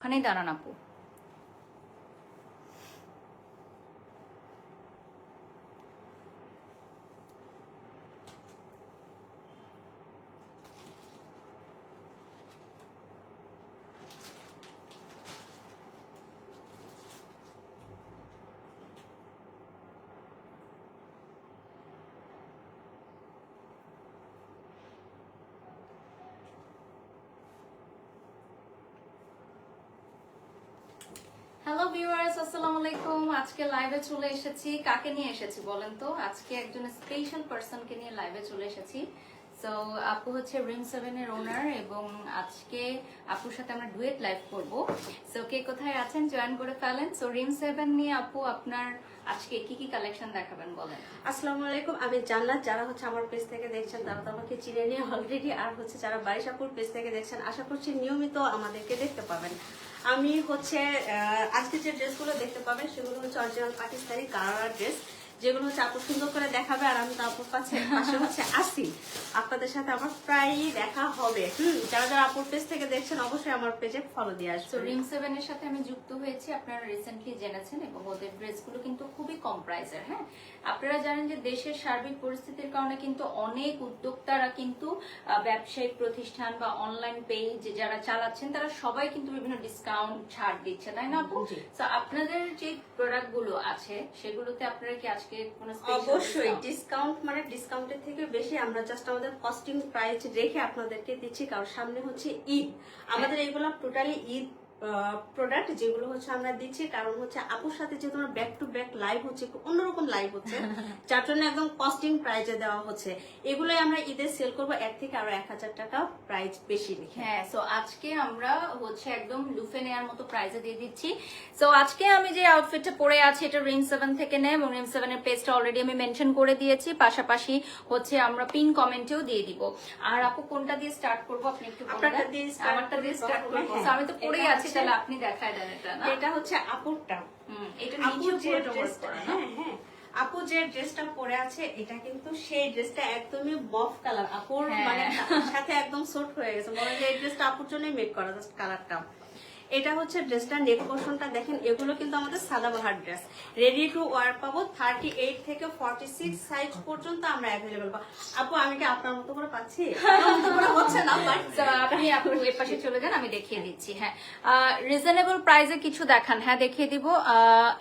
ওখানেই দাঁড়ান আপু। হ্যালো ভিউয়ার্স আসসালামু আলাইকুম। আজকে লাইভে চলে এসেছি। কাকে নিয়ে এসেছি বলেন তো? আজকে একজন স্পেশাল পারসনকে নিয়ে লাইভে চলে এসেছি। সো আপু হচ্ছে রিম সেভেন এর ওনার এবং আজকে আপুর সাথে আমরা ডুয়েট লাইভ করব। সো কে কোথায় আছেন? জয়েন করে ফেলেন সো রিম সেভেন নিয়ে আপু, আপনার আজকে কি কি কালেকশন দেখাবেন বলেন? আসসালামু আলাইকুম। আমি জান্নাত। যারা হচ্ছে আমার পেজ থেকে দেখছেন, তারা তো আমাকে চিনে নিয়ে অলরেডি আর হচ্ছে যারা বারিশাপুর পেজ থেকে দেখছেন, আশা করছি নিয়মিত আমাদেরকে দেখতে পাবেন। আমি হচ্ছে আজকে যে ড্রেসগুলো দেখতে পাবেন, সেগুলো হচ্ছে অরিজিনাল পাকিস্তানি গারার ড্রেস যেগুলো হচ্ছে আপু সুন্দর করে দেখাবে আর আমি তো আপুর কাছে পাশে হচ্ছে আসি আপনাদের সাথে আমার প্রায়ই দেখা হবে। হুম যারা যারা আপুর পেজ থেকে দেখছেন অবশ্যই আমার পেজে ফলো দিয়ে সো আসবেন রিম সেভেন এর সাথে আমি যুক্ত হয়েছি। আপনারা রিসেন্টলি জেনেছেন এবং ওদের ড্রেসগুলো কিন্তু খুবই কম প্রাইসের হ্যাঁ? আপনারা জানেন যে দেশের সার্বিক পরিস্থিতির কারণে কিন্তু অনেক উদ্যোক্তারা কিন্তু ব্যবসায়িক প্রতিষ্ঠান বা অনলাইন পেজ যারা চালাচ্ছেন তারা সবাই কিন্তু বিভিন্ন ডিসকাউন্ট ছাড় দিচ্ছে তাই না আপু? তো আপনাদের যে প্রোডাক্টগুলো আছে সেগুলোতে আপনারা কি আজকে কোনো অবশ্যই ডিসকাউন্ট মানে ডিসকাউন্টের থেকে বেশি আমরা জাস্ট আমাদের কস্টিং প্রাইস রেখে আপনাদেরকে দিচ্ছি। কারণ সামনে হচ্ছে ঈদ। আমাদের এইগুলো টোটালি ঈদ প্রোডাক্ট যেগুলো হচ্ছে আমরা দিচ্ছি কারণ হচ্ছে আপুর সাথে যেহেতু আমরা ব্যাক টু ব্যাক লাইভ হচ্ছে অন্যরকম লাইভ হচ্ছে যার জন্য একদম কস্টিং প্রাইজে দেওয়া হচ্ছে। এগুলোই আমরা ঈদে সেল করব এক থেকে আরও এক হাজার টাকা প্রাইস বেশি রেখে হ্যাঁ সো আজকে আমরা হচ্ছে একদম লুফে নেয়ার মতো প্রাইজে দিয়ে দিচ্ছি। সো আজকে আমি যে আউটফিটটা পরে আছি এটা রিম সেভেন থেকে নেয় এবং রিম সেভেন এর পেজটা অলরেডি আমি মেনশন করে দিয়েছি। পাশাপাশি হচ্ছে আমরা পিন কমেন্টেও দিয়ে দিব। আর আপু কোনটা দিয়ে স্টার্ট করব আপনি একটু আমারটা দিয়ে স্টার্ট করব। হ্যাঁ, আমি তো পরেই আছি তাহলে আপনি দেখায় দেন এটা না? এটা হচ্ছে আপুরটা। হুম, এটা আপুর নিচে যে পুরোটা করা না? হ্যাঁ হ্যাঁ। আপু যে ড্রেসটা পরে আছে এটা কিন্তু সেই ড্রেসটা একদমই বফ কালার আপুর হ্যাঁ। মানে সাথে একদম সোট হয়ে গেছে। মনে হয় এই ড্রেসটা আপুর জন্যই মেক করা জাস্ট কালারটা এটা হচ্ছে ড্রেসটা নেক পোর্শনটা দেখেন, এগুলো কিন্তু আমাদের সাদাবাহার ড্রেস। রেডি টু ওয়ার পাবো থার্টি এইট থেকে ফর্টি সিক্স সাইজ পর্যন্ত আমরা অ্যাভেলেবল পাবো। আপু, আমি কি আপনার মতো করে পাচ্ছি? হচ্ছে না বাট আপনি এর পাশে চলে যান, আমি দেখিয়ে দিচ্ছি হ্যাঁ। রিজনেবল প্রাইসে কিছু দেখান হ্যাঁ দেখিয়ে দিব।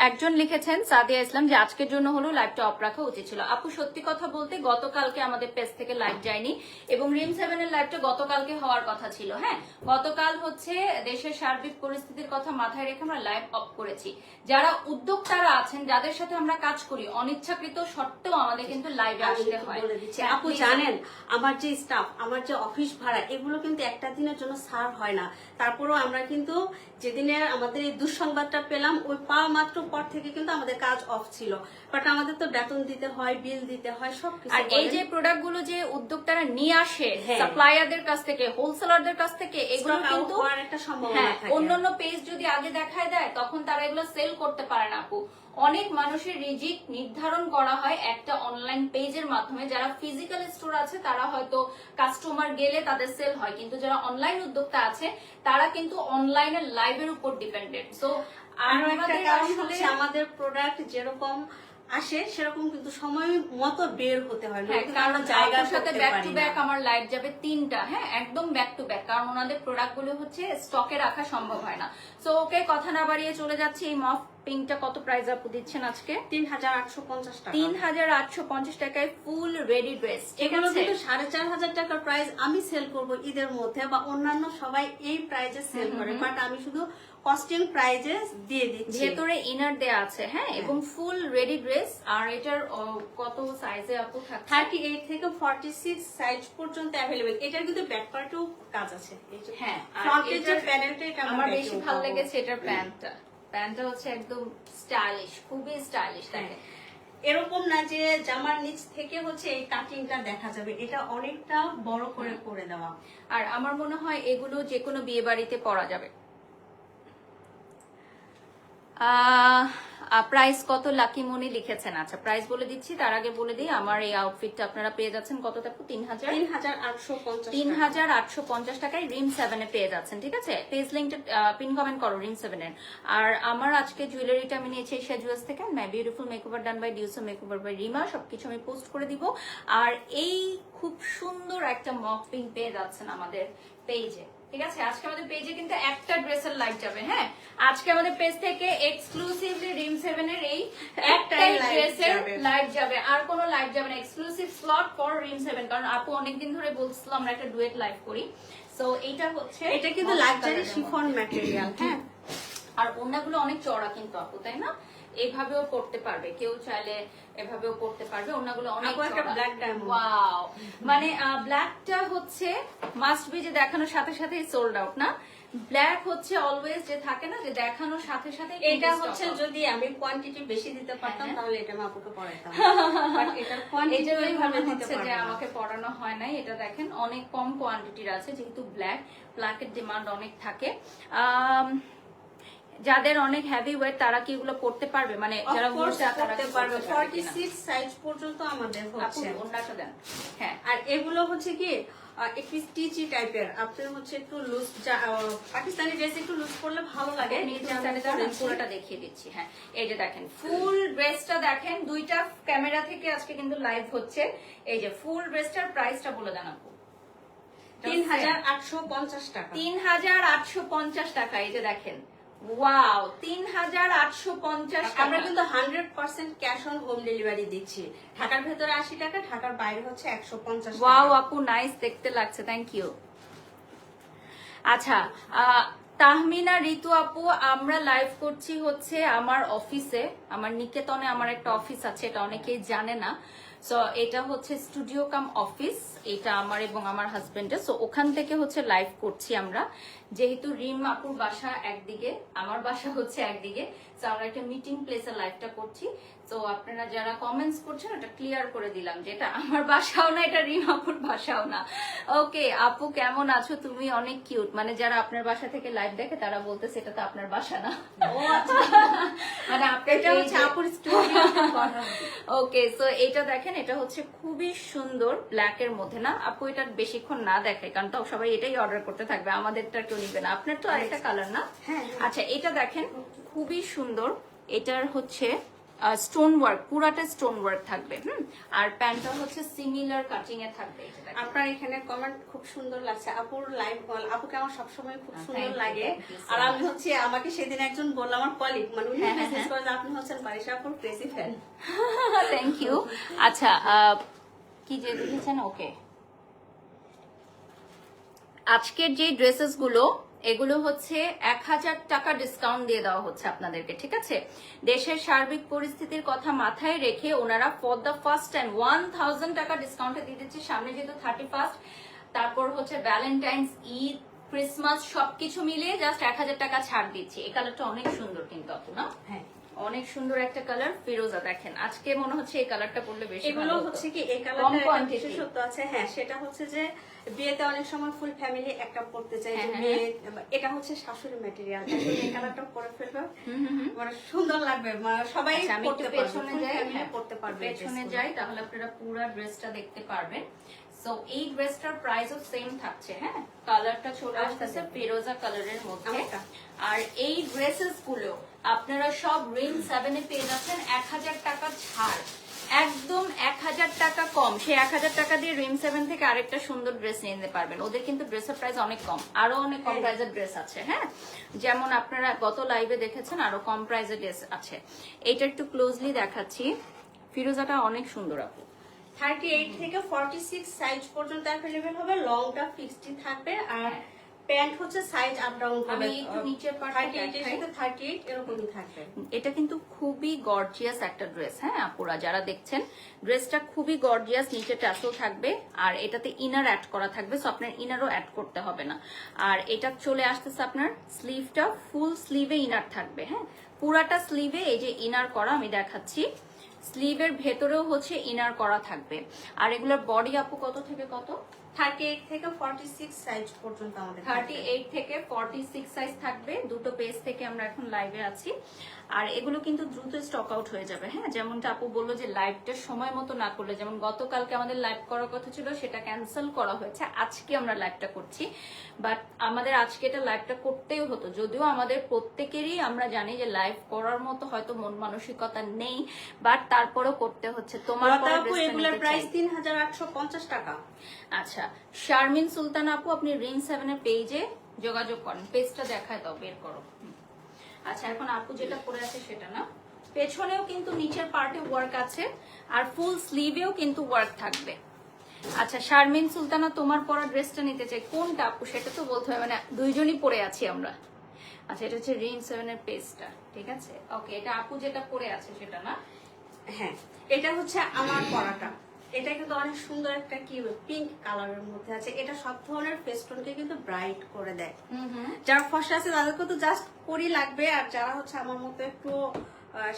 একজন লিখেছেন, সাদিয়া ইসলাম, যে আজকের জন্য হলো লাইভটা অফ রাখা উচিত ছিল। আপু, সত্যি কথা বলতে গতকালকে আমাদের পেজ থেকে লাইভ যায়নি, এবং রিম সেভেন এর লাইভটা গতকালকে হওয়ার কথা ছিল হ্যাঁ। গতকাল হচ্ছে দেশের সার্বিক পরিস্থিতির কথা মাথায় রেখে আমরা লাইভ অফ করেছি। যারা উদ্যোক্তারা আছেন যাদের সাথে আমরা কাজ করি অনিচ্ছাকৃত সত্ত্বেও আমাদের কিন্তু লাইভে আসতে হয়। হ্যাঁ, আপু জানেন আমার যে স্টাফ আমার যে অফিস ভাড়া এগুলো কিন্তু একটা দিনের জন্য সার্ভ হয় না। তারপরেও আমরা কিন্তু যেদিনে আমাদের এই দুঃসংবাদটা পেলাম ওই পাওয়া মাত্র পর থেকে কিন্তু আমাদের কাজ অফ ছিল বাট আমাদের তো বেতন দিতে হয় বিল দিতে হয় সব আর এই যে প্রোডাক্টগুলো যে উদ্যোক্তারা নিয়ে আসে হ্যাঁ। সাপ্লায়ারদের কাছ থেকে হোলসেলারদের কাছ থেকে এগুলো কিন্তু একটা সম্ভাবনা হ্যাঁ। অন্যান্য পেজ যদি আগে দেখায় দেয় তখন তারা এগুলো সেল করতে পারে না আপু অনেক মানুষের রিজিক নির্ধারণ করা হয় একটা অনলাইন পেজের মাধ্যমে। যারা ফিজিক্যাল স্টোর আছে তারা হয়তো কাস্টমার গেলে তাদের সেল হয় কিন্তু যারা অনলাইন উদ্যোক্তা আছে তারা কিন্তু অনলাইনের লাইভের উপর ডিপেন্ডেন্ট সো আমাদের প্রোডাক্ট যেরকম আসে সেরকম কিন্তু সময় মতো বের হতে হয় কারণ আমরা সাথে ব্যাক টু ব্যাক আমার লাইভ যাবে তিনটা হ্যাঁ একদম ব্যাক টু ব্যাক কারণ ওনাদের হচ্ছে স্টকে রাখা সম্ভব হয় না। সো ওকে কথা না বাড়িয়ে চলে যাচ্ছি এই মফ পিঙ্কটা কত প্রাইস আপু দিচ্ছেন আজকে? তিন হাজার আটশো পঞ্চাশ টাকা। তিন হাজার আটশো পঞ্চাশ টাকায় ফুল রেডি ড্রেস এগুলো কিন্তু সাড়ে চার হাজার টাকার প্রাইস আমি সেল করব ঈদের মধ্যে বা অন্যান্য সবাই এই প্রাইজে সেল করে। বাট আমি শুধু কস্টিং প্রাইজে দিয়ে দিচ্ছি। ভেতরে ইনার দেয়া আছে হ্যাঁ এবং ফুল রেডি ড্রেস আর এটার কত সাইজে আপু থার্টি এইট থেকে ফর্টি সিক্স সাইজ পর্যন্ত অ্যাভেলেবেল এটার কিন্তু ব্যাক পার্টেও কাজ আছে। হ্যাঁ ফ্রন্টের যে এটার- প্যানেলটা এটা আমার বেশি ভালো লেগেছে এটার প্যান্টটা। প্যান্টটা হচ্ছে একদম স্টাইলিশ খুবই স্টাইলিশ থাকে এরকম না যে জামার নিচ থেকে হচ্ছে এই কাটিংটা দেখা যাবে। এটা অনেকটা বড় করে করে দেওয়া। আর আমার মনে হয় এগুলো যে কোনো বিয়ে বাড়িতে পরা যাবে। প্রাইস কত লাকি মনি লিখেছেন? আচ্ছা প্রাইস বলে দিচ্ছি তার আগে বলে দিই আমার এই আউটফিটটা আপনারা পেয়ে যাচ্ছেন কত টাকা তিন হাজার? তিন হাজার আটশো পঞ্চাশ তিন হাজার আটশো পঞ্চাশ টাকায় রিম সেভেনে পেয়ে যাচ্ছেন ঠিক আছে? পেজ লিঙ্কটা পিন কমেন্ট করো রিম সেভেনের আর আমার আজকে জুয়েলারিটা আমি নিয়েছি এশিয়া জুয়েলস থেকে my beautiful makeover done by ডিউসো makeover by Rima সবকিছু আমি পোস্ট করে দিব। আর এই খুব সুন্দর একটা মক পিং পেয়ে যাচ্ছেন আমাদের পেজে ঠিক আছে? আজকে আমাদের পেজে কিন্তু একটা ড্রেসের লাইভ যাবে হ্যাঁ? আজকে আমাদের পেজ থেকে এক্সক্লুসিভলি রিম সেভেনের এই একটাই ড্রেসের। লাইভ যাবে। আর কোনো লাইভ যাবে না। Exclusive slot for Rim seven কারণ আপু অনেকদিন ধরে বলছিল আমরা একটা ডুয়েট লাইভ করি। সো এইটা হচ্ছে এটা কিন্তু লাক্সারি শিফন ম্যাটেরিয়াল হ্যাঁ। আর ওনাগুলো অনেক চড়া কিন্তু আপু তাই না? এইভাবেও পড়তে পারবে। কেউ চাইলে এভাবেও পড়তে পারবে। ওনাগুলো অনেক diamond। Wow! মানে ব্ল্যাকটা হচ্ছে মাস্ট বি যে দেখানোর সাথে সাথে সোল্ড আউট না? ব্ল্যাক হচ্ছে অলওয়েজ যে থাকে না যে দেখানোর সাথে সাথে এটা হচ্ছে যদি আমি কোয়ান্টিটি বেশি দিতে পারতাম হ্যাঁ, তাহলে এটা আমি আপুকে পড়াইতাম। বাট এটার কোয়ান্টিটি দিতে হচ্ছে যে আমাকে পড়ানো হয় নাই। এটা দেখেন অনেক কম কোয়ান্টিটির আছে যেহেতু ব্ল্যাক ব্ল্যাকের ডিমান্ড অনেক থাকে। যাদের অনেক হেভি ওয়েট তারা কি এগুলো পড়তে পারবে? মানে যারা মোটা করতে পারবে। করতে পারবে 46 সাইজ পর্যন্ত আমাদের হচ্ছে। ওনাটা দেন। হ্যাঁ। আর এগুলো হচ্ছে কি একটু স্টিচি টাইপের আপনি হচ্ছে একটু লুজ পাকিস্তানি ড্রেস একটু লুজ করলে ভালো লাগে। পুরোটা দেখিয়ে দিচ্ছি। হ্যাঁ এই যে দেখেন ফুল ড্রেসটা দেখেন দুইটা ক্যামেরা থেকে আজকে কিন্তু লাইভ হচ্ছে। এই যে ফুল ড্রেসটার প্রাইসটা বলে দেন আপু। তিন হাজার আটশো পঞ্চাশ টাকা। তিন হাজার আটশো পঞ্চাশ টাকা এই যে দেখেন। ওয়াও তিন হাজার আটশো পঞ্চাশ আমরা কিন্তু hundred percent cash on home delivery দিচ্ছি। ঢাকার ভেতরে আশি টাকা ঢাকার বাইরে হচ্ছে একশো পঞ্চাশ ওয়াও আপু নাইস দেখতে লাগছে থ্যাংক ইউ আচ্ছা আহ, তাহমিনা ঋতু আপু আমরা লাইভ করছি হচ্ছে আমার অফিসে আমার নিকেতনে আমার একটা অফিস আছে এটা অনেকেই জানে না। সো এটা হচ্ছে স্টুডিও কাম অফিস এটা আমার এবং আমার হাজবেন্ডের সো ওখান থেকে হচ্ছে লাইভ করছি আমরা। যেহেতু রিম আপুর বাসা একদিকে, আমার বাসা হচ্ছে একদিকে। তো আমরা একটা মিটিং প্লেসে লাইভটা করছি। তো আপনারা যারা কমেন্টস করছেন ওটা ক্লিয়ার করে দিলাম যে এটা আমার বাসাও না এটা রিমাপুর বাসাও না। ওকে আপু কেমন আছো? তুমি অনেক কিউট মানে যারা আপনার বাসা থেকে লাইভ দেখে তারা বলতেছে এটা তো আপনার বাসা না। আচ্ছা। মানে এটা হচ্ছে আপুর স্টুডিও ওকে সো এটা দেখেন এটা হচ্ছে খুবই সুন্দর ব্ল্যাক এর মধ্যে না? আপু এটা বেশিক্ষণ না দেখে কারণ তো সবাই এটাই অর্ডার করতে থাকবে। আমাদেরটা কেউ নিবে না। আপনার তো আরেকটা কালার না? হ্যাঁ, আচ্ছা এটা দেখেন খুবই সুন্দর। এটার হচ্ছে স্টোন ওয়ার্ক পুরাটা স্টোন ওয়ার্ক থাকবে হুম? আর প্যান্টটা হচ্ছে সিমিলার কাটিং এ থাকবে আপনার এখানে কমেন্ট খুব সুন্দর লাগছে। আপুর লাইভ বল আপুকে আমার সবসময় খুব সুন্দর লাগে। আর আমি হচ্ছে আমাকে সেদিন একজন বলল আমার কলিগ মানে উনি হ্যাঁ, হ্যাঁ, মেসেজ হ্যাঁ। করে যে আপনি হচ্ছেন বারিশা আপুর ক্রেজি ফ্যান থ্যাংক ইউ আচ্ছা আহ, কি যে লিখেছেন ওকে আজকের যে ড্রেসেসগুলো এগুলো হচ্ছে এক হাজার টাকা ডিসকাউন্ট দিয়ে দেওয়া হচ্ছে আপনাদেরকে ঠিক আছে? দেশের সার্বিক পরিস্থিতির কথা মাথায় রেখে ওনারা for the first time one thousand টাকা ডিসকাউন্টে দিয়ে দিচ্ছে। সামনে যেহেতু থার্টি ফার্স্ট তারপর হচ্ছে ভ্যালেন্টাইন্স ঈদ ক্রিসমাস সবকিছু মিলিয়ে জাস্ট এক হাজার টাকা ছাড় দিচ্ছি। এই কালারটা অনেক সুন্দর কিন্তু আপু না হ্যাঁ। অনেক সুন্দর একটা কালার ফিরোজা দেখেন। আজকে মনে হচ্ছে এই কালারটা পড়লে বেশি এগুলো হচ্ছে কি এই কম কালারটা বিশেষত্ব আছে। হ্যাঁ সেটা হচ্ছে যে বিয়েতে অনেক সময় ফুল ফ্যামিলি একটা পড়তে চাই হ্যাঁ, হ্যাঁ, মেয়ে এটা হচ্ছে শাশুড়ি ম্যাটেরিয়াল এই কালারটা পরে ফেলবে। মানে সুন্দর লাগবে সবাই আচ্ছা, পড়তে পারবে পেছনে যাই হ্যাঁ, পড়তে পারবে পেছনে যাই তাহলে আপনারা পুরো ড্রেসটা দেখতে পারবেন। সো এই ড্রেসটার প্রাইসও সেম থাকছে হ্যাঁ? কালারটা চলে আসতেছে ফিরোজা কালারের মধ্যে। আর এই ড্রেসেসগুলো আপনারা সব রিং সেভেনে পেয়ে যাচ্ছেন এক হাজার টাকা ছাড়। একদম এক হাজার টাকা কম। সেই এক হাজার টাকা দিয়ে রিম সেভেন থেকে আরেকটা সুন্দর ড্রেস নিয়ে নিতে পারবেন। ওদের কিন্তু ড্রেসের প্রাইস অনেক কম। আরও অনেক কম হ্যাঁ। প্রাইসের ড্রেস আছে হ্যাঁ? যেমন আপনারা গত লাইভে দেখেছেন আরও কম প্রাইসের ড্রেস আছে। এটা একটু ক্লোজলি দেখাচ্ছি। ফিরোজাটা অনেক সুন্দর আপু। থার্টি এইট থেকে ফর্টি সিক্স সাইজ পর্যন্ত অ্যাভেলেবেল হবে। লংটা ফিক্সড থাকবে। আর প্যান্ট হচ্ছে সাইজ আপ ডাউন আমি একটু নিচের থার্টি এইট এরকমই থাকবে। এটা কিন্তু খুবই গর্জিয়াস একটা ড্রেস হ্যাঁ আপুরা যারা দেখছেন ড্রেসটা খুবই গর্জিয়াস নিচে ট্যাসেল থাকবে আর এটাতে ইনার অ্যাড করা থাকবে সো আপনার ইনারও অ্যাড করতে হবে না। আর এটা চলে আসতেছে আপনার স্লিভটা ফুল স্লিভে ইনার থাকবে হ্যাঁ। পুরাটা স্লিভে এই যে ইনার করা আমি দেখাচ্ছি। স্লিভের ভেতরেও হচ্ছে ইনার করা থাকবে। আর এগুলোর বডি আপু কত থেকে কত? থার্টি এইট থেকে ফর্টি সিক্স সাইজ পর্যন্ত আমাদের থার্টি এইট থেকে ফর্টি সিক্স সাইজ থাকবে। দুটো পেজ থেকে আমরা এখন লাইভে আছি। আর এগুলো কিন্তু দ্রুত স্টক আউট হয়ে যাবে হ্যাঁ? যেমনটা আপু বলল যে লাইভটা সময় মতো না করলে যেমন গতকালকে আমাদের লাইভ করার কথা ছিল সেটা ক্যান্সেল করা হয়েছে। আজকে আমরা লাইভটা করছি। বাট আমাদের আজকে এটা লাইভটা করতেই হতো। যদিও আমাদের প্রত্যেকেরই আমরা জানি যে লাইভ করার মতো হয়তো মন মানসিকতা নেই বাট তারপরেও করতে হচ্ছে। তোমার এগুলোর প্রাইস তিন হাজার আটশো পঞ্চাশ টাকা। আচ্ছা। শারমিন সুলতান আপু আপনি রিং সেভেনের পেজে যোগাযোগ করেন। পেজটা দেখায় দাও বের করো। আচ্ছা এখন আপু যেটা পরে আছে সেটা না। পেছনেও কিন্তু নিচের পার্টে ওয়ার্ক আছে আর ফুল স্লিভেও কিন্তু ওয়ার্ক থাকবে। আচ্ছা শারমিন সুলতানা তোমার পরা ড্রেসটা নিতে চাই। কোনটা আপু? সেটা তো বলতে হবে মানে দুইজনই পরে আছি আমরা। আচ্ছা এটা হচ্ছে রিং সেভেনের পেজটা ঠিক আছে? ওকে এটা আপু যেটা পরে আছে সেটা না? হ্যাঁ। এটা হচ্ছে আমার পরাটা। এটা কিন্তু অনেক সুন্দর একটা কি পিঙ্ক কালারের মধ্যে আছে। এটা সব ধরনের ফেস্টনকে কিন্তু ব্রাইট করে দেয়। যারা ফসা আছে তাদেরকে তো জাস্ট করি লাগবে। আর যারা হচ্ছে আমার মতো একটু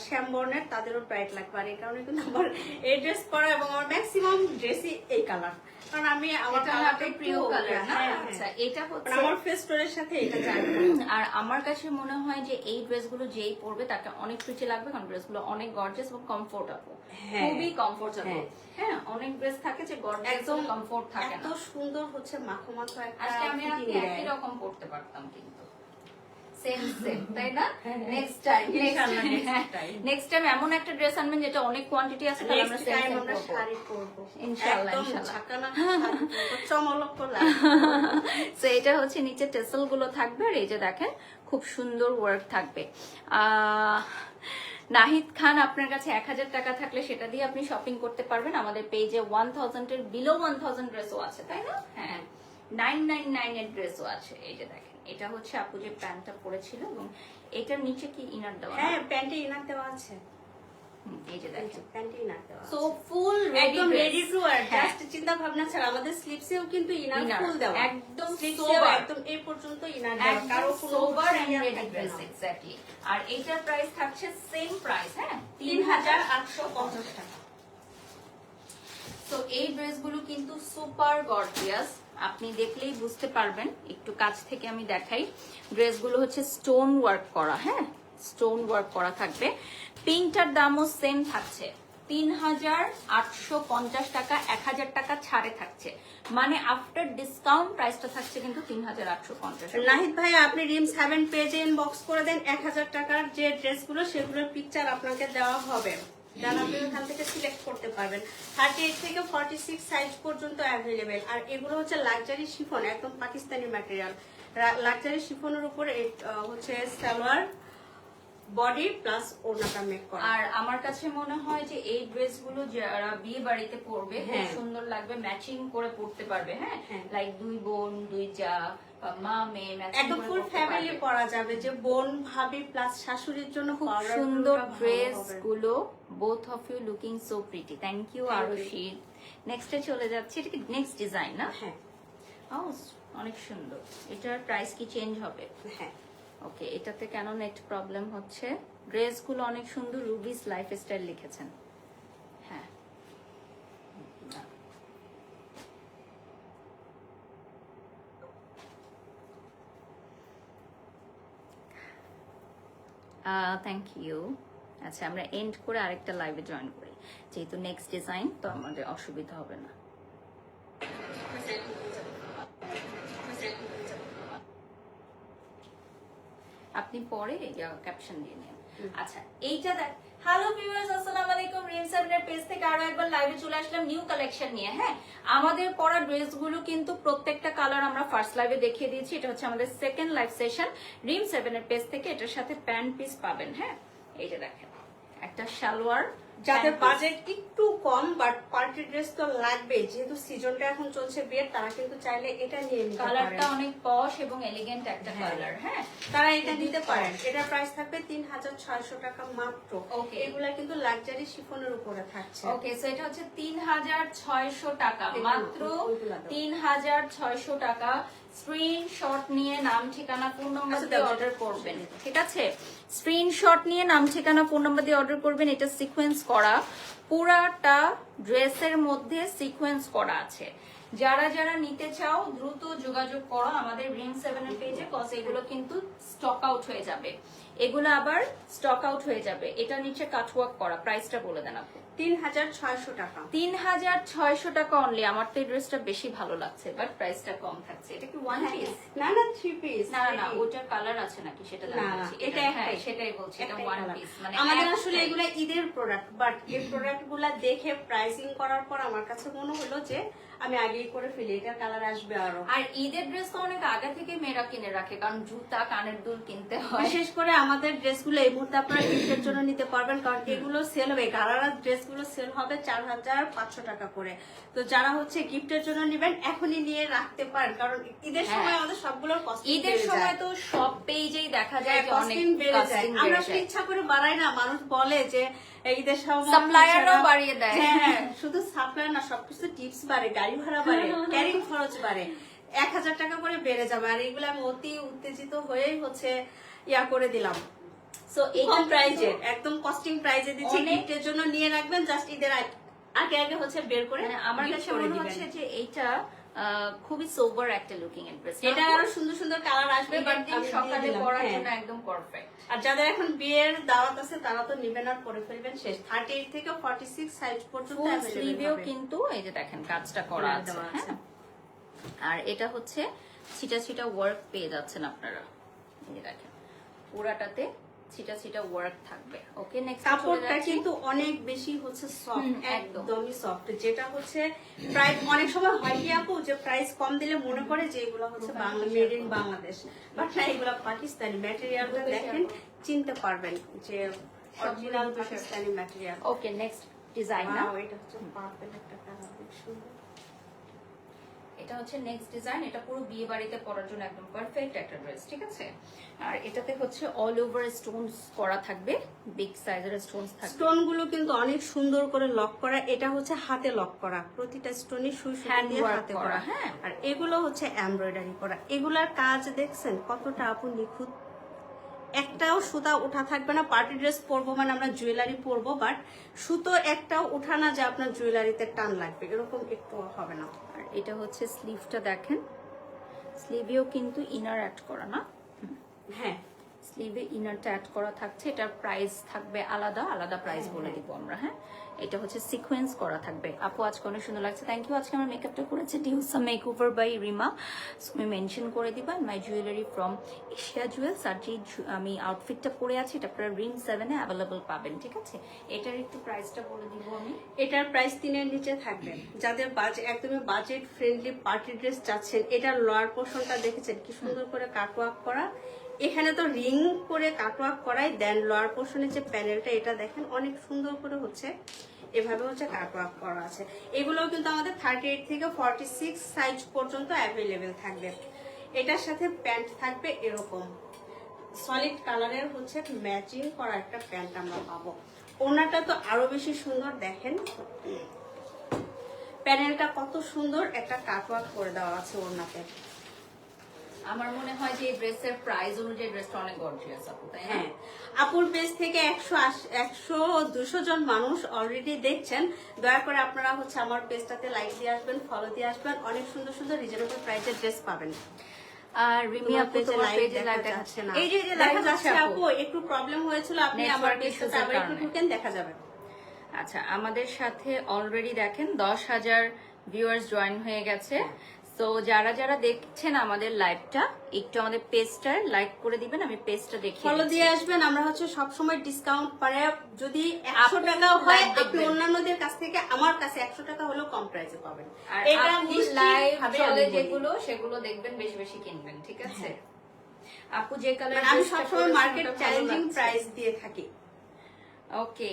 শ্যাম বর্ণের তাদেরও ব্রাইট লাগবে। আর এই কারণে কিন্তু আমার এই ড্রেস পরা এবং আমার ম্যাক্সিমাম ড্রেসই এই কালার কারণ আমি আমার কালারটা প্রিয় কালার না হ্যাঁ, আচ্ছা হ্যাঁ। এটা হচ্ছে আমার ফেস টোনের সাথে এটা যায় আর আমার কাছে মনে হয় যে এই ড্রেসগুলো যেই পরবে তাকে অনেক প্রিটি লাগবে কারণ ড্রেসগুলো অনেক গর্জিয়াস এবং কমফোর্টেবল হ্যাঁ। খুবই কমফোর্টেবল হ্যাঁ। হ্যাঁ অনেক ড্রেস থাকে যে গর্জিয়াস একদম কমফোর্ট থাকে এত সুন্দর হচ্ছে মাখো মাখো একটা আজকে আমি একই রকম পড়তে পারতাম কিন্তু সেম সেম তাই না? নেক্সট টাইম ইনশাআল্লাহ, next time. নেক্সট টাইম এমন একটা ড্রেস আনবেন যেটা অনেক কোয়ান্টিটি আছে তাহলে আমরা সেম সেম শাড়ি পরবো। ইনশাআল্লাহ, ইনশাআল্লাহ। ঝাঁকানা শাড়ি পরবো, চমলক লাগবে। এটা হচ্ছে নিচে টেসেলগুলো থাকবে আর এই যে দেখেন খুব সুন্দর ওয়ার্ক থাকবে। আহ, নাহিদ খান আপনার কাছে এক হাজার টাকা থাকলে সেটা দিয়ে আপনি শপিং করতে পারবেন। আমাদের পেজে ওয়ান থাউজেন্ড এর বিলো ওয়ান থাউজেন্ড ড্রেসও আছে তাই না? হ্যাঁ। নাইন নাইন নাইন এর ড্রেসও আছে এই যে দেখেন। এটা হচ্ছে আপু যে প্যান্টটা পরেছিল এবং এটার নিচে কি ইনার দেওয়া হ্যাঁ প্যান্টে ইনার দেওয়া আছে। এই যে দেখেন। প্যান্টে ইনার দেওয়া সো ফুল একদম রেডি টু ওয়্যার হ্যাঁ। জাস্ট চিন্তা ভাবনা ছাড়া আমাদের স্লিপসেও কিন্তু ইনার ফুল দেওয়া। একদম স্লিপসেও একদম এই পর্যন্ত ইনার দেওয়া। কারও sober and ready dress exactly আর এইটার প্রাইস থাকছে সেম প্রাইস হ্যাঁ? তিন হাজার আটশো পঞ্চাশ টাকা। তো এই ড্রেসগুলো কিন্তু সুপার গর্জিয়াস আপনি দেখলেই বুঝতে পারবেন, একটু কাছ থেকে আমি দেখাই। ড্রেসগুলো হচ্ছে স্টোন ওয়ার্ক করা হ্যাঁ? স্টোন ওয়ার্ক করা থাকবে। পিঙ্কটার দামও সেম থাকছে। তিন হাজার আটশো পঞ্চাশ টাকা এক হাজার টাকা ছাড়ে থাকছে। মানে আফটার ডিসকাউন্ট প্রাইসটা থাকছে কিন্তু তিন হাজার আটশো পঞ্চাশ নাহিদ ভাই, আপনি রিম সেভেন পেজে ইনবক্স করে দেন এক হাজার টাকার যে ড্রেসগুলো, সেগুলোর পিকচার আপনাকে দেওয়া হবে। দেন আপনি থেকে সিলেক্ট করতে পারবেন। থার্টি এইট থেকে ফর্টি সিক্স সাইজ পর্যন্ত অ্যাভেলেবেল আর এগুলো হচ্ছে লাক্সারি শিফন একদম পাকিস্তানি ম্যাটেরিয়াল লাক্সারি শিফনের উপর হচ্ছে সালোয়ার বডি প্লাস ওড়নাটা মেক করা। আর আমার কাছে মনে হয় যে এই ড্রেসগুলো যারা বিয়ে বাড়িতে পরবে হ্যাঁ। সুন্দর লাগবে ম্যাচিং করে পরতে পারবে হ্যাঁ? হ্যাঁ। লাইক দুই বোন দুই যা ম্যাচিং একদম ফুল ফ্যামিলি পরা যাবে যে বোন ভাবি প্লাস শাশুড়ির জন্য খুব সুন্দর ড্রেসগুলো both of you looking so pretty thank you Thank আরও নেক্সটে চলে যাচ্ছে এটা কি নেক্সট ডিজাইন না? হ্যাঁ। অনেক সুন্দর। এটার প্রাইস কি চেঞ্জ হবে? হ্যাঁ। ওকে এটাতে কেন নেট প্রবলেম হচ্ছে? ড্রেসগুলো অনেক সুন্দর রুবিস লাইফ স্টাইল লিখেছেন। হ্যাঁ। থ্যাংক ইউ আচ্ছা আমরা এন্ড করে আরেকটা লাইভে জয়েন করি। যেহেতু নেক্সট ডিজাইন তো আমাদের অসুবিধা হবে না। আপনি পরে ক্যাপশন দিয়ে নেন। আচ্ছা এইটা দেখ হ্যালো ভিউয়ার্স আসসালামু আলাইকুম। রিম সেভেনের পেজ থেকে আরও একবার লাইভে চলে আসলাম নিউ কালেকশন নিয়ে হ্যাঁ? আমাদের পরা ড্রেসগুলো কিন্তু প্রত্যেকটা কালার আমরা ফার্স্ট লাইভে দেখিয়ে দিয়েছি। এটা হচ্ছে আমাদের সেকেন্ড লাইভ সেশন রিম সেভেনের পেজ থেকে এটার সাথে প্যান্ট পিস পাবেন হ্যাঁ? এইটা দেখেন। একটা সালোয়ার যাদের বাজেট একটু কম বাট পার্টি ড্রেস তো লাগবে। যেহেতু সিজনটা এখন চলছে বিয়ের তারা কিন্তু চাইলে এটা নিয়ে নিতে কালারটা অনেক পশ এবং এলিগেন্ট একটা হ্যাঁ। কালার হ্যাঁ? তারা এটা নিতে পারেন। এটার প্রাইস থাকবে তিন হাজার ছয়শো টাকা মাত্র। Okay. এগুলা কিন্তু লাক্সারি শিফনের উপরে থাকছে। ওকে সো এটা হচ্ছে তিন হাজার ছয়শো টাকা। মাত্র। তিন হাজার ছয়শো টাকা। স্ক্রিনশট নিয়ে নাম ঠিকানা ফোন নম্বর আচ্ছা, দিয়ে অর্ডার করবেন। ঠিক আছে? স্ক্রিনশট নিয়ে নাম, ঠিকানা, ফোন নাম্বার দিয়ে অর্ডার করবেন। এটা সিকোয়েন্স করা। পুরাটা ড্রেসের মধ্যে সিকোয়েন্স করা আছে। যারা যারা নিতে চাও, দ্রুত যোগাযোগ করো আমাদের রিং সেভেন এর পেজে কজ এগুলো কিন্তু স্টক আউট হয়ে যাবে। এগুলো আবার স্টক আউট হয়ে যাবে। এটা নিচে কাটওয়ার্ক করা। প্রাইসটা বলে দেন আপু তিন হাজার ছয়শো টাকা। তিন হাজার ছয়শো টাকা অনলি আমার তো এই ড্রেসটা বেশি ভালো লাগছে বাট প্রাইসটা কম থাকছে। এটা কি ওয়ান পিস না না থ্রি পিস না না, ওটার কালার আছে নাকি সেটা এটা হ্যাঁ সেটাই বলছি এটা ওয়ান পিস মানে আমাদের আসলে এগুলো ঈদের প্রোডাক্ট বাট এই প্রোডাক্টগুলা দেখে প্রাইসিং করার পর আমার কাছে মনে হলো যে আমি আগেই করে ফেলি এটার কালার আসবে আরও। আর ঈদের ড্রেস তো অনেক আগে থেকে মেয়েরা কিনে রাখে কারণ জুতা কানের দুল কিনতে হয়। বিশেষ করে আমাদের ড্রেসগুলো এই মুহূর্তে আপনারা গিফটের জন্য নিতে পারবেন কারণ এগুলো সেল হবে। গারারা ড্রেসগুলো সেল হবে চার হাজার পাঁচশো টাকা করে। তো যারা হচ্ছে গিফটের জন্য নেবেন এখনই নিয়ে রাখতে পারেন কারণ ঈদের হ্যাঁ। সময় আমাদের সবগুলোর কস্ট ঈদের সময় তো সব পেজেই দেখা যায় অনেক বেড়ে যায়। আমরা। ইচ্ছা করে বাড়াই না মানুষ বলে যে ঈদের সময় না- বাড়িয়ে দেয়। হ্যাঁ হ্যাঁ, শুধু সাপ্লায়ার না সবকিছু টিপস বাড়ে। গাড়ি ভাড়া বাড়ে ক্যারিং খরচ বাড়ে। এক হাজার টাকা করে বেড়ে যাবে আর এগুলো আমি অতি উত্তেজিত হয়েই হচ্ছে ইয়া করে দিলাম। সো এটা প্রাইজে একদম কস্টিং প্রাইজে দিচ্ছি গিফটের জন্য নিয়ে রাখবেন জাস্ট ঈদের আগে- আগে হচ্ছে বের করে মানে আমার কাছে মনে হচ্ছে যে এইটা খুবই সোবার একটা লুকিং এর ড্রেস এটা আরও সুন্দর সুন্দর কালার আসবে বাট সকালে পরার জন্য একদম পারফেক্ট আর যাদের এখন বিয়ের দাওয়াত আছে তারা তো নিবেন আর পরে ফেলবেন শেষ। থার্টি এইট থেকে ফর্টি সিক্স সাইজ পর্যন্ত স্লিভেও কিন্তু এই যে দেখেন কাজটা করা হ্যাঁ, আছে। হ্যাঁ। আর এটা হচ্ছে ছিটা ছিটা ওয়ার্ক পেয়ে যাচ্ছেন আপনারা। এই যে দেখেন পুরাটাতে ছিটা ছিটা ওয়ার্ক থাকবে। ওকে নেক্সট কাপড়টা কিন্তু অনেক বেশি হচ্ছে সফট একদমই সফট যেটা হচ্ছে প্রায় অনেক সময় হয় কি আপু যে প্রাইস কম দিলে মনে করে যে এগুলো হচ্ছে Bangla made in Bangladesh. But না এগুলো পাকিস্তানি ম্যাটেরিয়ালটা দেখেন চিনতে পারবেন যে original Pakistani material okay next design না এটা হচ্ছে পার্পল একটা কালার খুব সুন্দর। এটা হচ্ছে নেক্সট ডিজাইন এটা পুরো বিয়ে বাড়িতে পরার জন্য একদম পারফেক্ট একটা ড্রেস ঠিক আছে? আর এটাতে হচ্ছে অল ওভার স্টোনস করা থাকবে বিগ সাইজের স্টোনস থাকবে। স্টোনগুলো কিন্তু অনেক সুন্দর করে লক করা এটা হচ্ছে হাতে লক করা প্রতিটা স্টোনই সুই দিয়ে হাতে করা, হ্যাঁ। আর এগুলো হচ্ছে এমব্রয়ডারি করা। এগুলার কাজ দেখছেন কতটা আপু নিখুঁত। একটাও সুতা উঠা থাকবে না পার্টি ড্রেস পরবো মানে আমরা জুয়েলারি পরবো বাট সুতো একটাও উঠা না যে আপনার জুয়েলারিতে টান লাগবে এরকম একটু হবে না। এটা হচ্ছে স্লিভটা দেখেন। স্লিভেও কিন্তু ইনার অ্যাড করা না। হ্যাঁ। স্লিভে ইনারটা অ্যাড করা থাকছে এটার প্রাইস থাকবে আলাদা আলাদা প্রাইস বলে দিব আমরা হ্যাঁ? এটা হচ্ছে সিকোয়েন্স করা থাকবে। আপু, আজকে অনেক সুন্দর লাগছে। থ্যাংক ইউ আজকে আমার মেকআপটা করেছে Diosa make over by Rima আমি মেনশন করে দিবা। My jewellery from Asia jewels আর যে আমি আউটফিটটা পরে আছি, এটা আপনারা রিং সেভেনে অ্যাভেলেবল পাবেন, ঠিক আছে? এটার একটু প্রাইসটা বলে দিব আমি। এটার প্রাইস তিনের নিচে থাকবে। যাদের বাজেট একদমই বাজেট ফ্রেন্ডলি পার্টি ড্রেস চাচ্ছেন, এটার লোয়ার পোর্শনটা দেখেছেন? কি সুন্দর করে কাটওয়ার্ক করা। এখানে তো রিং করে কাটওয়ার্ক করাই দেন লোয়ার পোর্শনের যে প্যানেলটা এটা দেখেন অনেক সুন্দর করে হচ্ছে, এভাবে হচ্ছে কাটওয়ার্ক করা আছে। এগুলোও কিন্তু আমাদের থার্টি এইট থেকে ফর্টি সিক্স সাইজ পর্যন্ত অ্যাভেলেবেল থাকবে। এটার সাথে প্যান্ট থাকবে এরকম। সলিড কালারের হচ্ছে ম্যাচিং করা একটা প্যান্ট আমরা পাবো। ওনাটা তো আরও বেশি সুন্দর, দেখেন। প্যানেলটা কত সুন্দর একটা কাটওয়ার্ক করে দেওয়া আছে ওনাতে। আমার মনে হয় যে এই ড্রেসের প্রাইস অনুযায়ী ড্রেসটা অনেক গর্জিয়াস আপু তাই হ্যাঁ আপুর পেজ থেকে একশো একশো দুশো জন মানুষ অলরেডি দেখছেন। দয়া করে আপনারা হচ্ছে আমার পেজটাতে লাইক দিয়ে আসবেন ফলো দিয়ে আসবেন। অনেক সুন্দর সুন্দর রিজনেবল প্রাইসের ড্রেস পাবেন। আর রিমি আপু তোমার পেজে লাইভ দেখাচ্ছে না। এই যে দেখা যাচ্ছে আপু। একটু প্রবলেম হয়েছিল আপনি আমার পেজটাতে আবার একটু ঢুকেন দেখা যাবে। আচ্ছা আমাদের সাথে অলরেডি দেখেন দশ হাজার ভিউয়ার্স জয়েন হয়ে গেছে। তো যারা যারা দেখছেন আমাদের লাইভটা একটু আমাদের পেজটা লাইক করে দিবেন আমি পেজটা দেখিয়ে ফলো দিয়ে আসবেন আমরা হচ্ছে সবসময় ডিসকাউন্ট পারে। যদি একশো আপু টাকা হয় আপনি অন্যান্যদের কাছ থেকে আমার কাছে একশো টাকা হলেও কম প্রাইসে পাবেন। আর এটা লাইভ চলে যেগুলো সেগুলো দেখবেন বেশি বেশি কিনবেন ঠিক আছে? আপু যে কালার মানে আমি সবসময় মার্কেট চ্যালেঞ্জিং প্রাইস দিয়ে থাকি। ওকে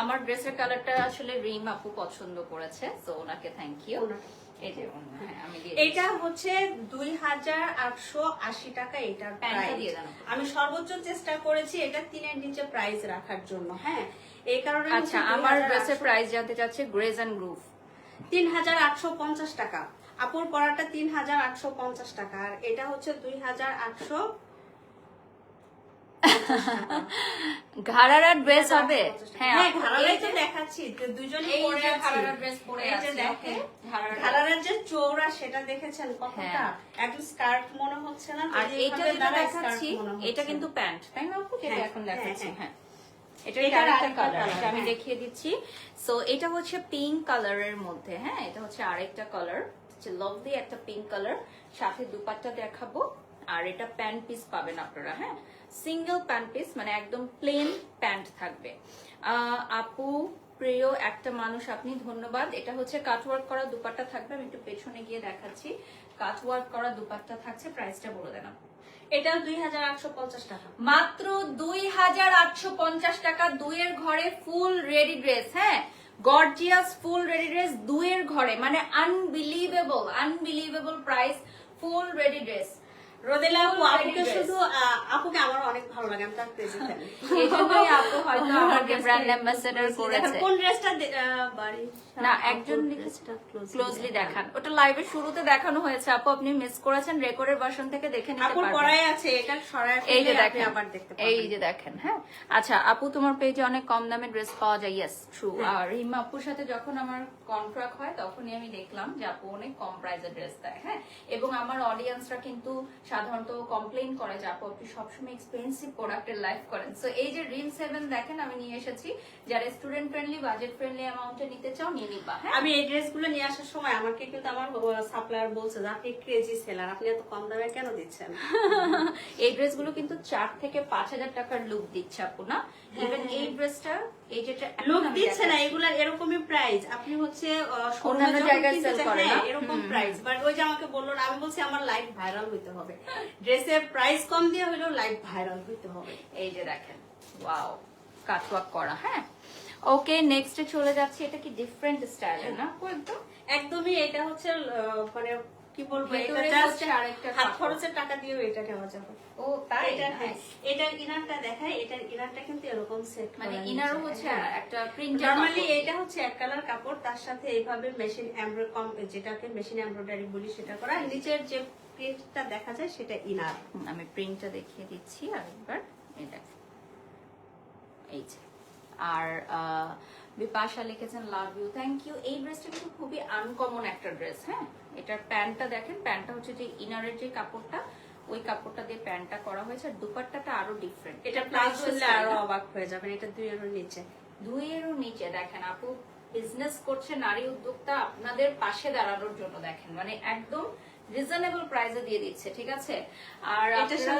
আমার ড্রেসের কালারটা আসলে রিম আপু পছন্দ করেছে তো ওনাকে থ্যাংক ইউ হ্যাঁ, এটা হচ্ছে দুই হাজার আটশো আশি টাকা এটার। আমি সর্বোচ্চ চেষ্টা করেছি এটা তিনের নিচে প্রাইস রাখার জন্য হ্যাঁ? এই কারণে আচ্ছা আমার ড্রেসের প্রাইস জানতে চাচ্ছে গ্রেজ এন্ড গ্রুভ তিন হাজার আটশো পঞ্চাশ টাকা। আপুর পড়াটা তিন হাজার আটশো পঞ্চাশ টাকা। আর এটা হচ্ছে দুই হাজার আটশো ঘাড়ারা ড্রেস হবে? হ্যাঁ হ্যাঁ ঘাড়ারাই তো দেখাচ্ছি। এই পরে ঘাড়ারা ড্রেস পরে আছে ঘাড়ারা ঘাড়ারার যে চৌড়া সেটা দেখেছেন কতটা? হ্যাঁ। একদম স্কার্ট মনে হচ্ছে না আর এটা যেটা দেখাচ্ছি। এটা কিন্তু প্যান্ট তাই না আপু যেটা হ্যাঁ, এখন হ্যাঁ, দেখাচ্ছি হ্যাঁ। হ্যাঁ। এটা কালার এটা আমি হ্যাঁ। দেখিয়ে দিচ্ছি। সো এটা হচ্ছে পিঙ্ক কালারের মধ্যে হ্যাঁ? এটা হচ্ছে আরেকটা কালার লাভলি একটা পিঙ্ক কালার সাথে দুপাট্টা দেখাবো। আর এটা প্যান্ট পিস পাবেন আপনারা হ্যাঁ? সিঙ্গেল প্যান্ট পিস মানে একদম প্লেন প্যান্ট থাকবে। আপু, প্রিয় একটা মানুষ, আপনি ধন্যবাদ। এটা হচ্ছে কাটওয়ার্ক করা দুপাট্টা থাকবে। আমি একটু পেছনে গিয়ে দেখাচ্ছি। কাটওয়ার্ক করা দুপাট্টা থাকছে প্রাইসটা বলে দেন। এটা দুই হাজার আটশো পঞ্চাশ টাকা। মাত্র দুই হাজার আটশো পঞ্চাশ টাকা, দুইয়ের ঘরে ফুল রেডি ড্রেস হ্যাঁ? গর্জিয়াস ফুল রেডি ড্রেস দুইয়ের ঘরে। মানে unbelievable unbelievable price full ready dress Rodela আপু আপুকে শুধু আপুকে আমার অনেক ভালো লাগে আমি তার ক্রেজি এই জন্যই আপু হয়তো আমাকে ব্র্যান্ড অ্যাম্বাসেডর করেছে। কোন ড্রেসটা বাড়ি? না একজন ক্লোজলি দেখান। ওটা লাইভের শুরুতে দেখানো হয়েছে। আপু আপনি মিস করেছেন রেকর্ডের ভার্সন থেকে দেখে নিতে আপুর পড়াই আছে এটা সরায় এই যে দেখেন। আবার দেখতে এই যে দেখেন হ্যাঁ? আচ্ছা আপু তোমার পেজে অনেক কম দামে ড্রেস পাওয়া যায়। ইয়েস ট্রু আর রিমা আপুর সাথে যখন আমার কন্ট্রাক্ট হয় তখনই আমি দেখলাম যে আপু অনেক কম প্রাইসের ড্রেস দেয় হ্যাঁ? এবং আমার অডিয়েন্সরা কিন্তু সাধারণত কমপ্লেন করে যে আপু আপনি সবসময় এক্সপেন্সিভ প্রোডাক্টের লাইফ করেন। সো এই যে রিম সেভেন দেখেন আমি নিয়ে এসেছি। যারা স্টুডেন্ট ফ্রেন্ডলি বাজেট ফ্রেন্ডলি অ্যামাউন্টে নিতে চাও নিয়ে নিবা হ্যাঁ? আমি এই ড্রেসগুলো নিয়ে আসার সময় আমাকে কিন্তু আমার সাপ্লায়ার বলছে যে আপনি ক্রেজি সেলার আপনি এত কম দামে কেন দিচ্ছেন? এই ড্রেসগুলো কিন্তু চার থেকে পাঁচ হাজার টাকার লুক দিচ্ছে আপু না? ইভেন এই ড্রেসটা এই যেটা লোক দিচ্ছে না। এগুলার এরকমই প্রাইস আপনি হচ্ছে অন্যান্য জায়গায় কিনতে sell যান, করে না? হ্যাঁ, এরকম প্রাইস বাট ওই যে আমাকে বলল আমি বলছি আমার লাইফ ভাইরাল হইতে হবে। ড্রেসের প্রাইস কম দিয়ে হলেও ভাইরাল হইতে হবে। এই যে দেখেন ওয়াও কাটওয়ার্ক করা হ্যাঁ? ওকে নেক্সটে চলে যাচ্ছি এটা কি ডিফারেন্ট স্টাইলের না? একদম একদমই এটা হচ্ছে মানে কি বলব এটা হাত খরচের টাকা দিয়েও এটা নেওয়া যাবে। ও তাই? এটা হ্যাঁ এটার ইনারটা দেখায় এটার ইনারটা কিন্তু এরকম সেট মানে ইনারও হচ্ছে একটা প্রিন্ট নরমালি এটা হচ্ছে এক কালার কাপড় তার সাথে এইভাবে মেশিন এমব্রয়ডারি যেটাকে মেশিন এমব্রয়ডারি বলি সেটা করা। নিচের যে প্রিন্টটা দেখা যায় সেটা ইনার। আমি প্রিন্টটা দেখিয়ে দিচ্ছি আরেকবার। দেখেন এই যে। আর বিপাশা লিখেছেন লাভ ইউ থ্যাংক ইউ এই ড্রেসটা কিন্তু খুবই আনকমন একটা ড্রেস হ্যাঁ? এটার প্যান্টটা দেখেন প্যান্টটা হচ্ছে যে ইনারের যে কাপড়টা ওই কাপড়টা দিয়ে প্যান্টটা করা হয়েছে। আর দুপাট্টাটা আরও ডিফারেন্ট এটা প্লাস শুনলে আরও অবাক হয়ে যাবেন এটা দুই এর নিচে। দুইয়েরও নিচে দেখেন আপু বিজনেস করছে নারী উদ্যোক্তা আপনাদের পাশে দাঁড়ানোর জন্য দেখেন। মানে একদম রিজনেবল প্রাইসে দিয়ে দিচ্ছে ঠিক আছে? আর আপনারা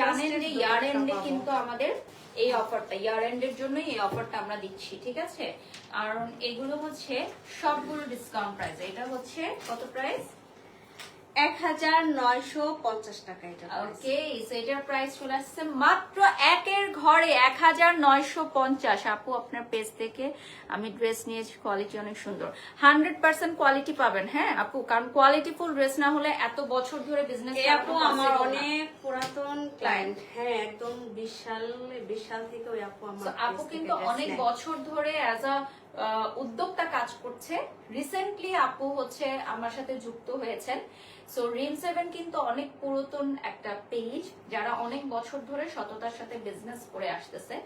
জানেন যে ইয়ার এন্ডে কিন্তু আমাদের এই অফারটা ইয়ার এন্ডের জন্যই এই অফারটা আমরা দিচ্ছি, ঠিক আছে? কারণ এগুলো হচ্ছে সবগুলো ডিসকাউন্ট প্রাইস এটা হচ্ছে কত প্রাইস এক হাজার নয়শো পঞ্চাশ টাকা এটা price। ওকে এটার প্রাইস চলে আসছে মাত্র একের ঘরে এক হাজার নয়শো পঞ্চাশ। আপু আপনার পেজ থেকে আমি ড্রেস নিয়েছি কোয়ালিটি অনেক সুন্দর। হান্ড্রেড পার্সেন্ট কোয়ালিটি পাবেন হ্যাঁ? আপু কারণ কোয়ালিটি ফুল ড্রেস না হলে এত বছর ধরে বিজনেস আপু আমার অনেক পুরাতন ক্লায়েন্ট হ্যাঁ একদম বিশাল বিশাল থেকে ওই আপু আমার আপু কিন্তু অনেক বছর ধরে অ্যাজ আ উদ্যোক্তা কাজ করছে। রিসেন্টলি আপু হচ্ছে আমার সাথে যুক্ত হয়েছেন। সো রিম সেভেন কিন্তু অনেক পুরাতন একটা পেজ যারা অনেক বছর ধরে সততার সাথে বিজনেস করে আসতেছে।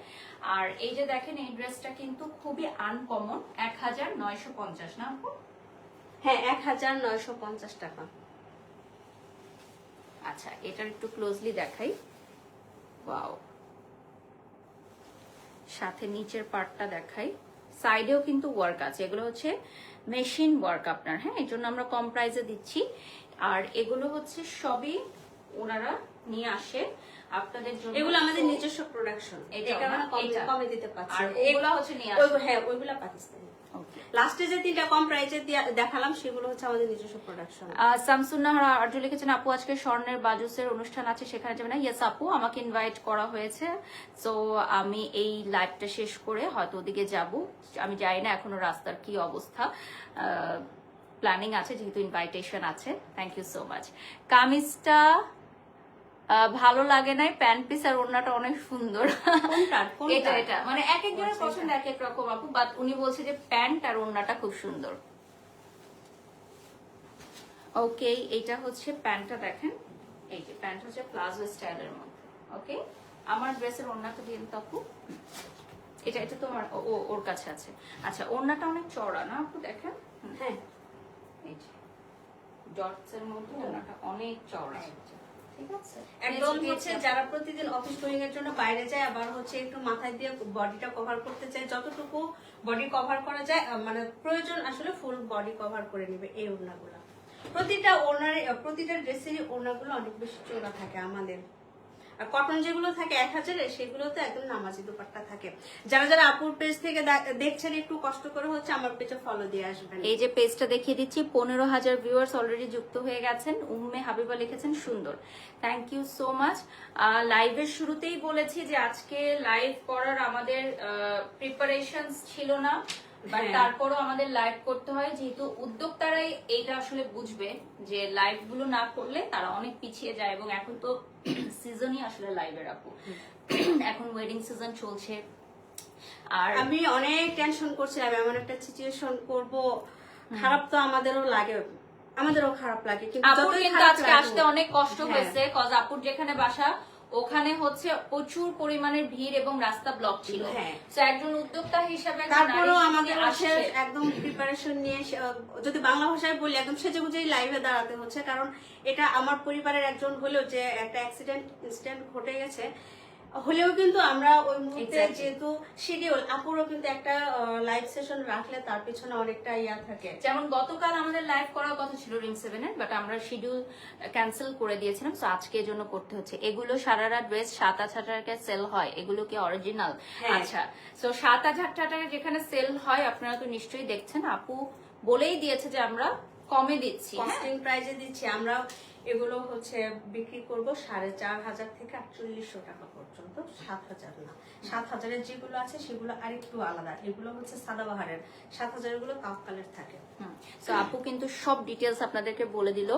আর এই যে দেখেন এই ড্রেসটা কিন্তু খুবই আনকমন এক হাজার নয়শো পঞ্চাশ না হ্যাঁ এক হাজার নয়শো পঞ্চাশ টাকা। আচ্ছা এটার একটু ক্লোজলি দেখাই। ওয়াও সাথে নিচের পার্টটা দেখাই। সাইডেও কিন্তু ওয়ার্ক আছে। এগুলো হচ্ছে মেশিন ওয়ার্ক আপনার হ্যাঁ? এই জন্য আমরা কম প্রাইসে দিচ্ছি। আর এগুলো হচ্ছে সবই ওনারা নিয়ে আসে আপনাদের জন্য এগুলো আমাদের নিজস্ব প্রোডাকশন এটা কম- দিতে পারছি। আর এই- হচ্ছে নিয়ে আসে। হ্যাঁ ওইগুলা পাকিস্তানি। লাস্টে যে তিনটা কম প্রাইসে দেখালাম সেগুলো হচ্ছে আমাদের নিজস্ব প্রোডাকশন আহ, শামসুন্নাহার লিখেছেন আপু আজকে স্বর্ণের বাজুসের অনুষ্ঠান আছে সেখানে যাবে না? ইয়েস আপু আমাকে ইনভাইট করা হয়েছে। সো আমি এই লাইভটা শেষ করে হয়তো ওদিকে যাব। আমি জানি না এখনও রাস্তার কি অবস্থা। প্ল্যানিং আছে যেহেতু ইনভাইটেশন আছে। থ্যাংক ইউ সো মাচ কামিজটা ভালো লাগে নাই প্যান্ট পিস আর ওড়নাটা অনেক সুন্দর? এটা এটা। মানে এক একজনের পছন্দ এক এক রকম আপু বাট উনি বলছে যে প্যান্ট আর ওড়নাটা খুব সুন্দর। ওকে এইটা হচ্ছে প্যান্টটা দেখেন। এই যে প্যান্ট হচ্ছে প্লাজো স্টাইলের মধ্যে। ওকে আমার ড্রেসের ওড়নাটা দিয়ে দিন তো আপু। এটা এটা তোমার ওর কাছে আছে। আচ্ছা ওড়নাটা অনেক চড়া না আপু দেখেন? হ্যাঁ। এই যে ডটস মধ্যে ওড়নাটা অনেক চড়া ঠিক আছে। একদম হচ্ছে যারা প্রতিদিন অফিস গোয়িং এর জন্য বাইরে যায় আবার হচ্ছে একটু মাথায় দিয়ে বডিটা কভার করতে চায় যতটুকু বডি কভার করা যায় মানে প্রয়োজন আসলে ফুল বডি কভার করে নেবে এই ওড়নাগুলো। প্রতিটা ওনার প্রতিটা ড্রেসেরই ওড়নাগুলো অনেক বেশি চোরা থাকে আমাদের। আর কটন যেগুলো থাকে এক হাজারে, সেগুলোতে একদম নামাজি দুপাট্টা থাকে। যারা যারা আপুর পেজ থেকে দেখছেন, একটু কষ্ট করে হচ্ছে আমার পেজে ফলো দিয়ে আসবেন। এই যে পেজটা দেখিয়ে দিচ্ছি, পনেরো হাজার ভিউয়ার্স অলরেডি যুক্ত হয়ে গেছেন। উম্মে হাবিবা লিখেছেন, সুন্দর। থ্যাংক ইউ সো মাচ লাইভের শুরুতেই বলেছি যে আজকে লাইভ করার আমাদের প্রিপারেশন ছিল না। বাট হ্যাঁ। তারপরও আমাদের লাইভ করতে হয় যেহেতু উদ্যোক্তারাই এইটা আসলে বুঝবে যে লাইভগুলো না করলে তারা অনেক পিছিয়ে যায় এবং এখন তো সিজনই আসলে লাইভের আপু। এখন ওয়েডিং সিজন চলছে। আর আমি অনেক টেনশন করছিলাম এমন একটা সিচুয়েশন করব। খারাপ তো আমাদেরও লাগে আমাদেরও খারাপ লাগে কিন্তু আপুর কিন্তু আজকে আসতে অনেক কষ্ট হ্যাঁ, হয়েছে কজ আপুর যেখানে বাসা ওখানে হচ্ছে প্রচুর পরিমাণের ভিড় এবং রাস্তা ব্লক ছিল। হ্যাঁ। তো একজন উদ্যোক্তা হিসাবে তারপরেও আমাদের আসে একদম প্রিপারেশন নিয়ে যদি বাংলা ভাষায় বলি একদম সেজে গুজেই লাইভে দাঁড়াতে হচ্ছে। কারণ এটা আমার পরিবারের একজন হলো যে একটা অ্যাক্সিডেন্ট ইনসিডেন্ট ঘটে গেছে হলেও কিন্তু আমরা ওই মুহূর্তে যেহেতু শিডিউল আপুরও কিন্তু একটা লাইভ সেশন রাখলে তার পিছনে অনেকটা ইয়া থাকে। যেমন গতকাল আমাদের লাইভ করার কথা ছিল রিং সেভেন এর বাট আমরা শিডিউল ক্যান্সেল করে দিয়েছিলাম তো আজকে জন্য করতে হচ্ছে। এগুলো সারারা ড্রেস সাত হাজার টাকায় সেল হয় এগুলো কি অরিজিনাল হ্যাঁ। আচ্ছা তো সাত হাজার টাকায় যেখানে সেল হয় আপনারা তো নিশ্চয়ই দেখছেন আপু বলেই দিয়েছে যে আমরা কমে দিচ্ছি হ্যাঁ? কস্টিং প্রাইজে দিচ্ছি। আমরা এগুলো হচ্ছে বিক্রি করব সাড়ে চার হাজার থেকে আটচল্লিশশো টাকা পর্যন্ত সাত হাজার না সাত হাজারের যেগুলো আছে সেগুলো আরেকটু আলাদা। এগুলো হচ্ছে সাদাবাহারের সাত হাজারেরগুলো কাফকালের থাকে। সো আপু কিন্তু সব ডিটেলস আপনাদেরকে বলে দিল।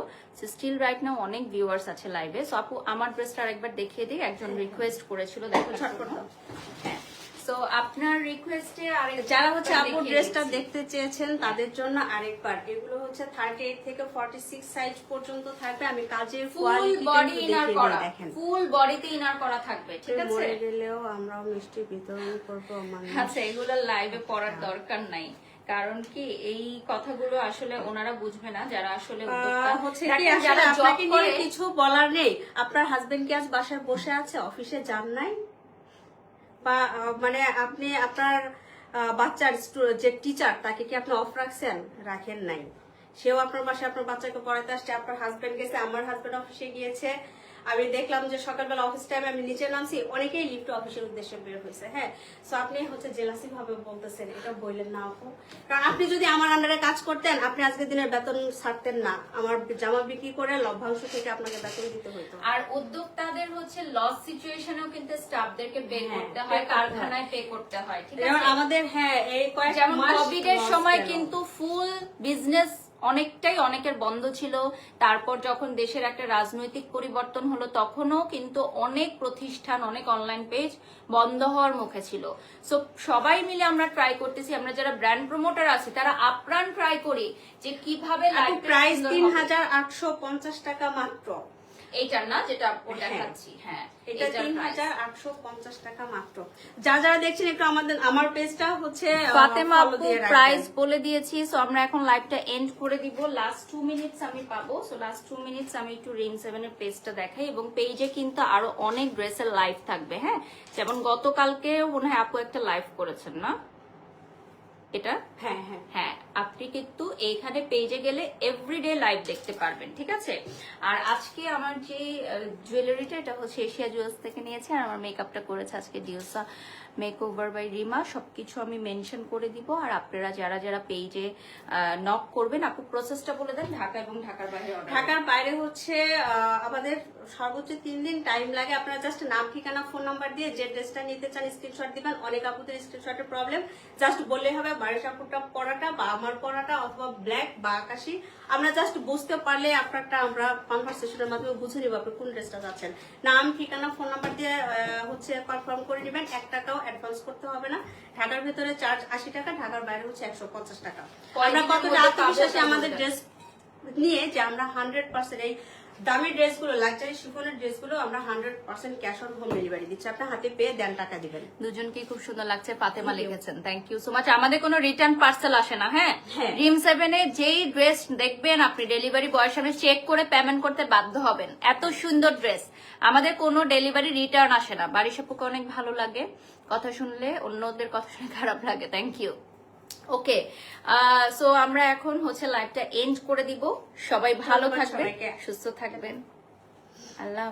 স্টিল রাইট নাও অনেক ভিউয়ার্স আছে লাইভে সো আপু আমার ড্রেসটা আরেকবার দেখিয়ে দিই। একজন রিকোয়েস্ট করেছিল দেখো ঝটপট দাও। সো আপনার রিকোয়েস্টে যারা হচ্ছে আপু দেখিয়ে ড্রেসটা দেখতে চেয়েছেন তাদের জন্য আরেকবার এগুলো হচ্ছে থার্টি এইট থেকে ফর্টি সিক্স সাইজ পর্যন্ত থাকবে। আমি কাজের ফুল বডি ইনার করা। ফুল বডিতে ইনার করা থাকবে ঠিক আছে? মরে গেলেও আমরাও মিষ্টি বিতরণ করব আচ্ছা এগুলো লাইভে পড়ার দরকার নাই। কারণ কি এই কথাগুলো আসলে ওনারা বুঝবে না যারা আসলে। হচ্ছে যারা জব করে কিছু বলার নেই। আপনার হাজবেন্ড কি আজ বাসায় বসে আছে? অফিসে যান নাই? বা মানে আপনি আপনার বাচ্চার যে টিচার তাকে কি আপনি অফ রাখছেন? রাখেন নাই। সেও আপনার বাসায় আপনার বাচ্চাকে পড়াতে আসছে, আপনার হাজবেন্ড গেছে, আমার হাজবেন্ড অফিসে গিয়েছে। আমি দেখলাম যে সকালবেলা অফিস টাইমে আমি নিচে নামছি অনেকেই লিফট অফিসের উদ্দেশ্যে বের হয়েছে। হ্যাঁ সো আপনি হচ্ছে জেলাসি ভাবে বলতেছেন এটা বললেন না আপু। কারণ আপনি যদি আমার আন্ডারে কাজ করতেন আপনি আজকে দিনের বেতন ছাড়তেন না। আমার জামা বিক্রি করে লভ্যাংশ থেকে আপনাকে বেতন দিতে হতো আর উদ্যোক্তাদের হচ্ছে লস সিচুয়েশনেও কিন্তু স্টাফদেরকে পে হ্যাঁ, করতে হয় কারখানায় পে করতে হয় ঠিক আছে? আমাদের হ্যাঁ এই কয়েক মাস কোভিড এর সময় কিন্তু ফুল বিজনেস অনেকটাই অনেকের বন্ধ ছিল। তারপর যখন দেশের একটা রাজনৈতিক পরিবর্তন হলো তখনও কিন্তু অনেক প্রতিষ্ঠান অনেক অনলাইন পেজ বন্ধ হওয়ার মুখে ছিল। সো সবাই মিলে আমরা ট্রাই করতেছি। আমরা যারা ব্র্যান্ড প্রমোটার আছি তারা আপ্রাণ ট্রাই করি যে কীভাবে প্রাইস তিন হাজার আটশো পঞ্চাশ টাকা মাত্র। এইটার না যেটা হ্যাঁ। দেখাচ্ছি হ্যাঁ এটা তিন হাজার আটশো পঞ্চাশ টাকা মাত্র। যারা যারা দেখছেন একটু আমাদের আমার পেজটা হচ্ছে ফাতেমা আপু প্রাইস বলে দিয়েছি সো আমরা এখন লাইভটা এন্ড করে দিব। লাস্ট টু মিনিটস আমি পাবো সো লাস্ট টু মিনিটস আমি একটু রিং সেভেন এর পেজটা দেখাই এবং পেজে কিন্তু আরও অনেক ড্রেসের লাইভ থাকবে হ্যাঁ? যেমন গতকালকে মনে হয় আপু একটা লাইভ করেছেন না? এটা? হ্যাঁ হ্যাঁ। হ্যাঁ আপনি কিন্তু এইখানে পেজে গেলে এভরিডে লাইভ দেখতে পারবেন, ঠিক আছে? আর আজকে আমার যে জুয়েলারিটা এটা হচ্ছে এশিয়া জুয়েলস থেকে নিয়েছে, আর আমার মেকআপটা করেছে আজকে ডিওসা মেক ওভার বাই রিমা সবকিছু আমি মেনশন করে দিব, আর আপনারা যারা যারা পেজে নক করবেন, আপু প্রসেসটা বলে দেন, ঢাকা এবং ঢাকার বাইরে ঢাকার বাইরে হচ্ছে আমাদের সর্বোচ্চ তিন দিন টাইম লাগে। আপনারা জাস্ট নাম, ঠিকানা ফোন নাম্বার দিয়ে যে ড্রেসটা নিতে চান স্ক্রিনশট দিবেন। অনেক আপুদের স্ক্রিনশটের প্রবলেম জাস্ট বললেই হবে বাড়ির কাপড়টা পড়াটা বা আমার পড়াটা অথবা ব্ল্যাক বা আকাশি আমরা জাস্ট বুঝতে পারলে আপনারটা আমরা কনভারসেশনের মাধ্যমে বুঝে নিব আপনি কোন ড্রেসটা যাচ্ছেন নাম ঠিকানা ফোন নাম্বার দিয়ে হচ্ছে কনফার্ম করে নেবেন। এক টাকাও অ্যাডভান্স করতে হবে না। ঢাকার ভেতরে চার্জ আশি টাকা ঢাকার বাইরে হচ্ছে একশো পঞ্চাশ টাকা। আমরা কত কতটা আত্মবিশ্বাসে আমাদের ড্রেস নিয়ে যে আমরা হান্ড্রেড পার্সেন্ট এই দামি ড্রেসগুলো লাক্সারি শিফনের ড্রেসগুলো আমরা hundred percent cash on home delivery দিচ্ছি। আপনার হাতে পেয়ে দেন টাকা দিবেন। দুজনকে খুব সুন্দর লাগছে Thank লিখেছেন। থ্যাংক ইউ সো মাচ আমাদের কোনো রিটার্ন পার্সেল আসে না হ্যাঁ? হ্যাঁ। ড্রিম সেভেনে যেই ড্রেস দেখবেন আপনি ডেলিভারি বয়ের সামনে চেক করে পেমেন্ট করতে বাধ্য হবেন। এত সুন্দর ড্রেস আমাদের কোনো ডেলিভারি রিটার্ন আসে না। বাড়ি সাপুকে অনেক ভালো লাগে। কথা শুনলে অন্যদের কথা শুনে খারাপ লাগে। থ্যাংক ইউ ওকে সো আমরা এখন হচ্ছে লাইভটা এন্ড করে দিব। সবাই ভালো থাকবে থাকবেন সুস্থ থাকবেন। আল্লাহ